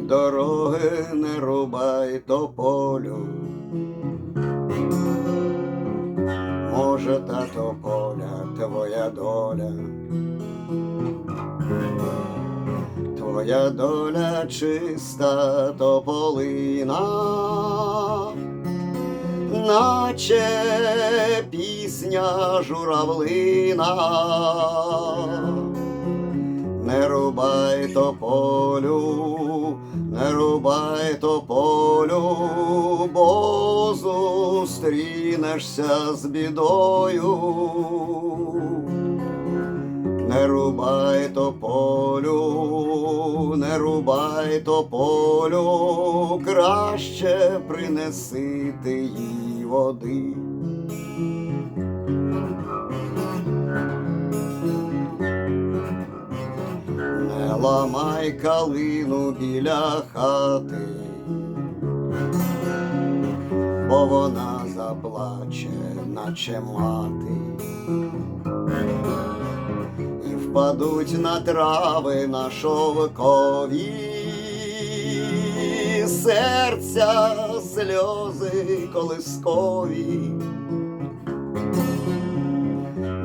дороги не рубай тополю. Може, та тополя твоя доля. Твоя доля чиста тополина, наче пісня журавлина. Не рубай тополю, не рубай тополю, бо зустрінешся з бідою. Не рубай тополю, не рубай тополю, краще принеси ти їй води. Не ламай калину біля хати, бо вона заплаче, наче мати. І впадуть на трави на шовкові. Серця сльози колискові.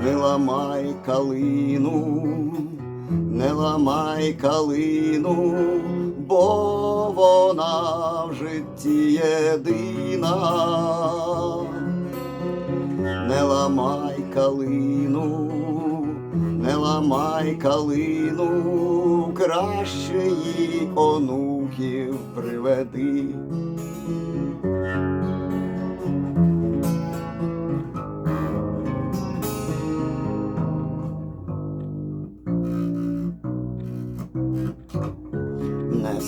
Не ламай калину, ламай калину, бо вона в житті єдина не ламай калину, не ламай калину, краще їй онуків приведи.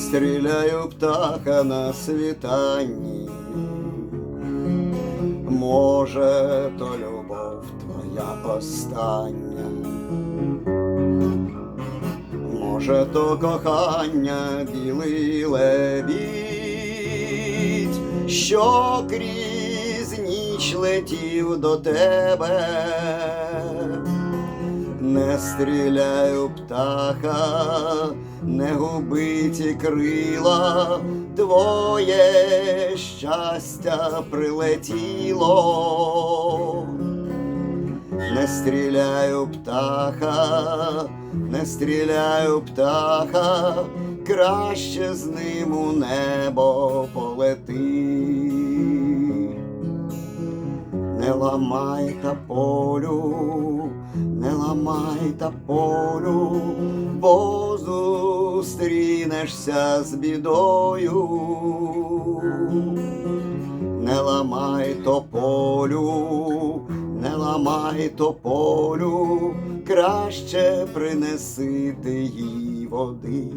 Стріляю птаха на світанні. Може, то любов твоя остання, може, то кохання білий лебідь, що крізь ніч летів до тебе. Не стріляю птаха, не губиті крила, твоє щастя прилетіло. Не стріляю птаха, не стріляю птаха, краще з ним у небо полети. Не ламай та полю, не ламай та полю, бо зустрінешся з бідою. Не ламай тополю, не ламай тополю, краще принеси ти їй води.